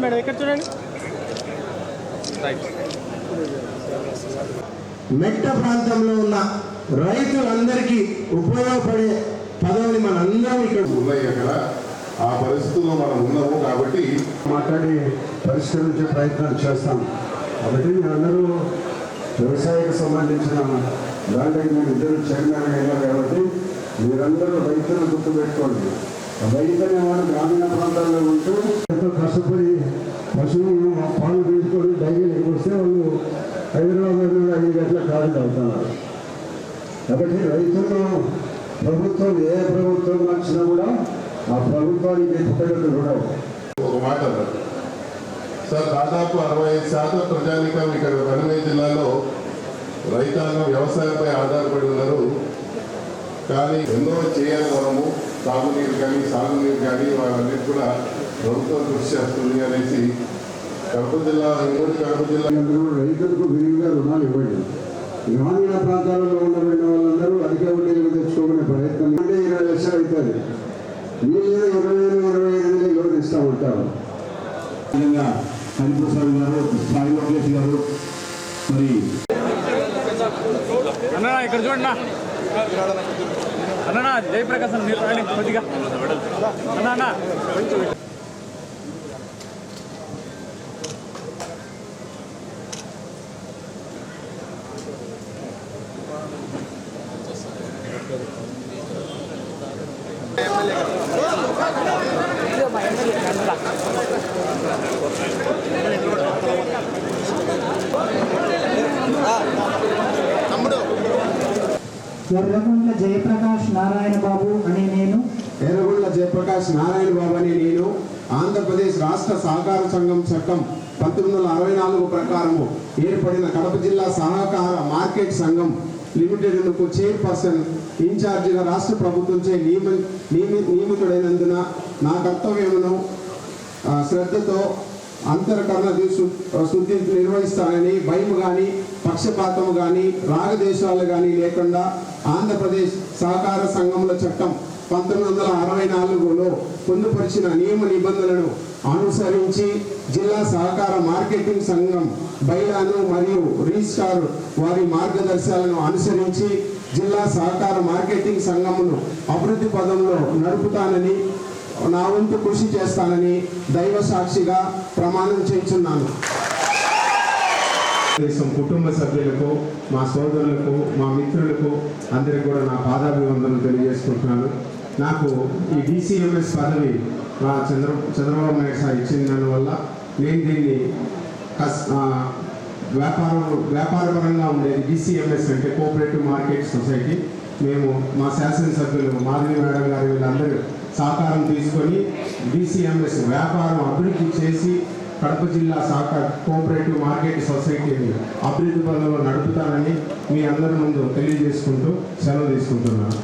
చూడండి మేడం ఇక్కడ చూడండి? మెట్ట ప్రాంతంలో ఉన్న రైతులందరికీ ఉపయోగపడే పదవిని మనందరం ఇక్కడ ఉన్నాయి అక్కడ. ఆ పరిస్థితుల్లో మనం ఉన్నాము కాబట్టి మాట్లాడి పరిష్కరించే ప్రయత్నాలు చేస్తాం. కాబట్టి మీరందరూ వ్యవసాయకు సంబంధించిన దాంట్లో ఇద్దరు చైర్మన్ అయ్యారు కాబట్టి మీరందరూ రైతులను గుర్తుపెట్టుకోండి. రైతు అనేవాడు గ్రామీణ ప్రాంతాల్లో ఉంటూ ఎంతో కష్టపడి పశువులు పాలు తీసుకొని డైరీ వస్తే వాళ్ళు హైదరాబాద్ ఐదు గంటల కాదు అవుతున్నారు కాబట్టి రైతులు ప్రభుత్వం ఏ ప్రభుత్వం వచ్చినా కూడా ఆ ప్రభుత్వానికి పుట్టగట్టు కూడా ఒక మాట సార్ దాదాపు అరవై ఐదు శాతం ప్రజానికం ఇక్కడ వనమయ్య జిల్లాలో రైతాంగం వ్యవసాయంపై ఆధారపడి ఉన్నారు. కానీ ఎన్నో చేయాలి మనము. తాగునీరు కానీ సాగునీరు కానీ వాళ్ళన్నిటి కూడా ప్రభుత్వం కృషి చేస్తుంది అనేసి కడప జిల్లా ఇంకోటి కడప జిల్లా రైతులకు విరివిగా రుణాలు ఇవ్వండి. గ్రామీణ ప్రాంతాలలో ఉండబడిన వాళ్ళందరూ అధిక వడ్డీలకు తెచ్చుకోమనే ప్రయత్నం అంటే ఇరవై లక్షలు అవుతుంది. వీళ్ళు ఇరవై వేలు ఇరవై ఐదు వేలు ఎవరు ఇస్తామంటారు హరిప్రసాద్ గారు సాయి లోకేష్ గారు మరి అన్నా ఇక్కడ చూడండి అన్నా జయప్రకాశ్ అన్న మీరు రండి కొద్దిగా. అన్నా అన్నా. ఎర్రగుండ్ల జయప్రకాష్ నారాయణ బాబు అనే నేను. ఎర్రగుండ్ల జయప్రకాష్ నారాయణ బాబు అనే నేను. ఆంధ్రప్రదేశ్ రాష్ట్ర సహకార సంఘం చట్టం పంతొమ్మిది వందల అరవై నాలుగు ప్రకారము ఏర్పడిన కడప జిల్లా సహకార మార్కెట్ సంఘం లిమిటెడ్కు చైర్పర్సన్ ఇన్ఛార్జిగా రాష్ట్ర ప్రభుత్వంచే నియమ నియమి- నియమితుడైనందున నా కర్తవ్యమును శ్రద్ధతో అంతరకరణ శు- శుద్ధి నిర్వహిస్తానని భయం కానీ పక్షపాతము కానీ రాగదేశాలు కానీ లేకుండా ఆంధ్రప్రదేశ్ సహకార సంఘముల చట్టం పంతొమ్మిది వందల అరవై నాలుగులో పొందుపరిచిన నియమ నిబంధనలను అనుసరించి జిల్లా సహకార మార్కెటింగ్ సంఘం బైలాను మరియు రిజిస్ట్రార్ వారి మార్గదర్శకాలను అనుసరించి జిల్లా సహకార మార్కెటింగ్ సంఘమును అభివృద్ధి పదంలో నడుపుతానని నా వంతు కృషి చేస్తానని దైవ సాక్షిగా ప్రమాణం చేస్తున్నాను దేశం కుటుంబ సభ్యులకు మా సోదరులకు మా మిత్రులకు అందరికి కూడా నా పాదాభివందనలు తెలియజేసుకుంటున్నాను. నాకు ఈ డిసిఎంఎస్ పదవి మా చంద్ర చంద్రబాబు నాయుడు సార్ ఇచ్చిన దానివల్ల నేను దీన్ని కస్ వ్యాపారం వ్యాపారపరంగా ఉండేది డిసిఎంఎస్ అంటే కోఆపరేటివ్ మార్కెట్ సొసైటీ. మేము మా శాసనసభ్యులు మాధవి మేడం గారు వీళ్ళందరూ సహకారం తీసుకొని బీసీఎంఎస్ వ్యాపారం అభివృద్ధి చేసి కడప జిల్లా సహకార కోఆపరేటివ్ మార్కెట్ సొసైటీని అభివృద్ధి పనులు నడుపుతానని మీ అందరి ముందు తెలియజేసుకుంటూ సెలవు తీసుకుంటున్నాను.